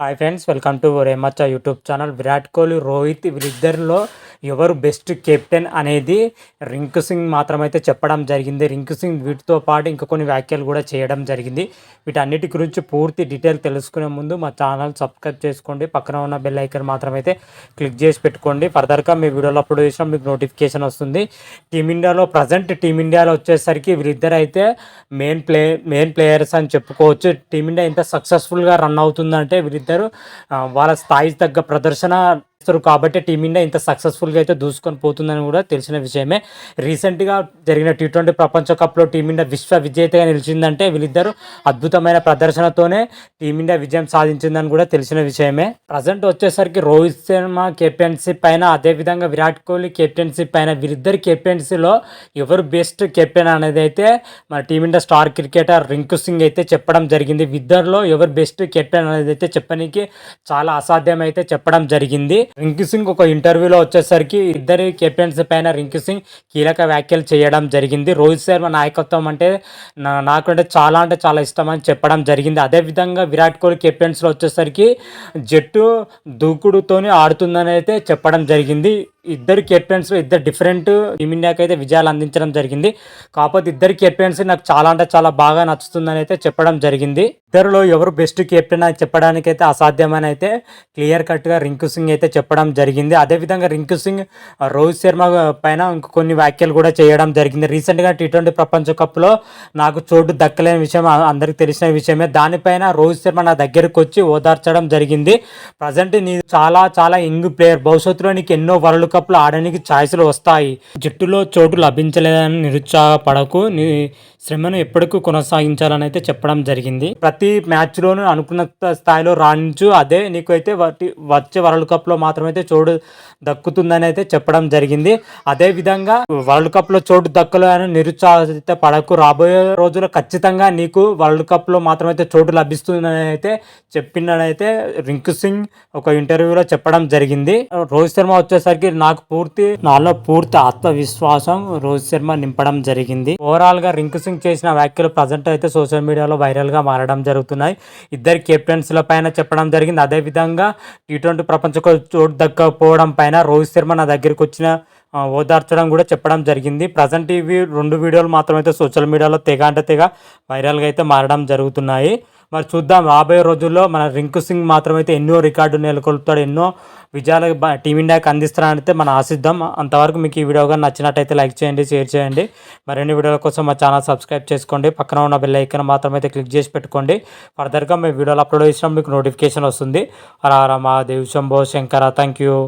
Hi friends welcome to రేమచ్చ YouTube channel Virat Kohli Rohit వీరిద్దరిలో ఎవరు బెస్ట్ కెప్టెన్ అనేది రింకు సింగ్ మాత్రమైతే చెప్పడం జరిగింది. రింకు సింగ్ వీటితో పాటు ఇంకా కొన్ని వ్యాఖ్యలు కూడా చేయడం జరిగింది. వీటన్నిటి గురించి పూర్తి డీటెయిల్ తెలుసుకునే ముందు మా ఛానల్ సబ్స్క్రైబ్ చేసుకోండి. పక్కన ఉన్న బెల్ ఐకన్ మాత్రమైతే క్లిక్ చేసి పెట్టుకోండి. ఫర్దర్గా మీ వీడియోలో అప్లోడ్ చేసిన మీకు నోటిఫికేషన్ వస్తుంది. టీమిండియాలో ప్రజెంట్ టీమిండియాలో వచ్చేసరికి వీరిద్దరు అయితే మెయిన్ ప్లే మెయిన్ ప్లేయర్స్ అని చెప్పుకోవచ్చు. టీమిండియా ఎంత సక్సెస్ఫుల్గా రన్ అవుతుందంటే వీరిద్దరు వాళ్ళ స్థాయి తగ్గ ప్రదర్శన చేస్తారు. కాబట్టి టీమిండియా ఇంత సక్సెస్ఫుల్గా అయితే దూసుకొని పోతుందని కూడా తెలిసిన విషయమే. రీసెంట్గా జరిగిన టీ ట్వంటీ ప్రపంచ కప్లో టీమిండియా విశ్వ విజేతగా నిలిచిందంటే వీళ్ళిద్దరు అద్భుతమైన ప్రదర్శనతోనే టీమిండియా విజయం సాధించిందని కూడా తెలిసిన విషయమే. ప్రజెంట్ వచ్చేసరికి రోహిత్ శర్మ కెప్టెన్సీ పైన అదేవిధంగా విరాట్ కోహ్లీ కెప్టెన్సీ పైన వీరిద్దరి కెప్టెన్సీలో ఎవరు బెస్ట్ కెప్టెన్ అనేది అయితే మన team India star cricketer Rinku Singh అయితే చెప్పడం జరిగింది. ఇద్దరిలో ఎవరు బెస్ట్ కెప్టెన్ అనేది అయితే చెప్పడానికి చాలా అసాధ్యం అయితే చెప్పడం జరిగింది. రింకు సింగ్ ఒక ఇంటర్వ్యూలో వచ్చేసరికి ఇద్దరి కెప్టెన్స్ పైన రింకు సింగ్ కీలక వ్యాఖ్యలు చేయడం జరిగింది. రోహిత్ శర్మ నాయకత్వం అంటే నా- నాకంటే చాలా అంటే చాలా ఇష్టం అని చెప్పడం జరిగింది. అదేవిధంగా విరాట్ కోహ్లీ కెప్టెన్స్లో వచ్చేసరికి జట్టు దూకుడుతోనే ఆడుతుందని అయితే చెప్పడం జరిగింది. ఇద్దరు కెప్టెన్స్ ఇద్దరు డిఫరెంట్ టీమిండియాకి అయితే విజయాలు అందించడం జరిగింది. కాకపోతే ఇద్దరు కెప్టెన్స్ నాకు చాలా అంటే చాలా బాగా నచ్చుతుందని అయితే చెప్పడం జరిగింది. ఇద్దరులో ఎవరు బెస్ట్ కెప్టెన్ అని చెప్పడానికి అయితే అసాధ్యమని అయితే క్లియర్ కట్గా రింకు సింగ్ అయితే చెప్పడం జరిగింది. అదేవిధంగా రింకు సింగ్ రోహిత్ శర్మ పైన ఇంక కొన్ని వ్యాఖ్యలు కూడా చేయడం జరిగింది. రీసెంట్గా టీ ట్వంటీ ప్రపంచ కప్లో నాకు చోటు దక్కలేని విషయం అందరికి తెలిసిన విషయమే. దానిపైన రోహిత్ శర్మ నా దగ్గరకు వచ్చి ఓదార్చడం జరిగింది. ప్రజెంట్ నీ చాలా చాలా యంగ్ ప్లేయర్ భవిష్యత్తులో నీకు ఎన్నో వరల్డ్ కప్లు ఆడడానికి ఛాయిస్లు వస్తాయి. జట్టులో చోటు లభించలేదని నిరుత్సాహపడకు నీ శ్రమను ఎప్పటికీ కొనసాగించాలని అయితే చెప్పడం జరిగింది. ప్రతి మ్యాచ్లోనూ అనుకున్న స్థాయిలో రాణించు అదే నీకు అయితే వాటి వచ్చే వరల్డ్ కప్లో మాత్రమైతే చోటు దక్కుతుందని అయితే చెప్పడం జరిగింది. అదే విధంగా వరల్డ్ కప్లో చోటు దక్కలేదని నిరుత్సాహిత పడకు. రాబోయే రోజుల్లో ఖచ్చితంగా నీకు వరల్డ్ కప్లో మాత్రమైతే చోటు లభిస్తుందని అయితే చెప్పిండనైతే రింకు సింగ్ ఒక ఇంటర్వ్యూలో చెప్పడం జరిగింది. రోహిత్ శర్మ వచ్చేసరికి నాకు పూర్తి నాలో పూర్తి ఆత్మవిశ్వాసం రోహిత్ శర్మ నింపడం జరిగింది. ఓవరాల్గా రింకు సింగ్ చేసిన వ్యాఖ్యలు ప్రజెంట్ అయితే సోషల్ మీడియాలో వైరల్గా మారడం జరుగుతున్నాయి. ఇద్దరు కెప్టెన్స్ల పైన చెప్పడం జరిగింది. అదే విధంగా టీ ట్వంటీ ప్రపంచ చోటు దక్కకపోవడం పైన రోహిత్ శర్మ నా దగ్గరికి వచ్చిన ఓదార్చడం కూడా చెప్పడం జరిగింది. ప్రజెంట్ ఇవి రెండు వీడియోలు మాత్రమైతే సోషల్ మీడియాలో తెగ అంటే తెగ వైరల్గా అయితే మారడం జరుగుతున్నాయి. మరి చూద్దాం రాబోయే రోజుల్లో మన రింకు సింగ్ మాత్రమైతే ఎన్నో రికార్డు నెలకొల్పుతాడు ఎన్నో విజయాలు టీమిండియాకి అందిస్తాడనైతే మనం ఆశిద్దాం. అంతవరకు మీకు ఈ వీడియో కానీ నచ్చినట్టయితే లైక్ చేయండి షేర్ చేయండి. మరిన్ని వీడియోల కోసం మా ఛానల్ సబ్స్క్రైబ్ చేసుకోండి. పక్కన ఉన్న బెల్ ఐకన్ మాత్రమైతే క్లిక్ చేసి పెట్టుకోండి. ఫర్దర్గా మేము వీడియోలు అప్లోడ్ చేసినా మీకు నోటిఫికేషన్ వస్తుంది. Hara Hara Mahadev Shambho Shankara thank you.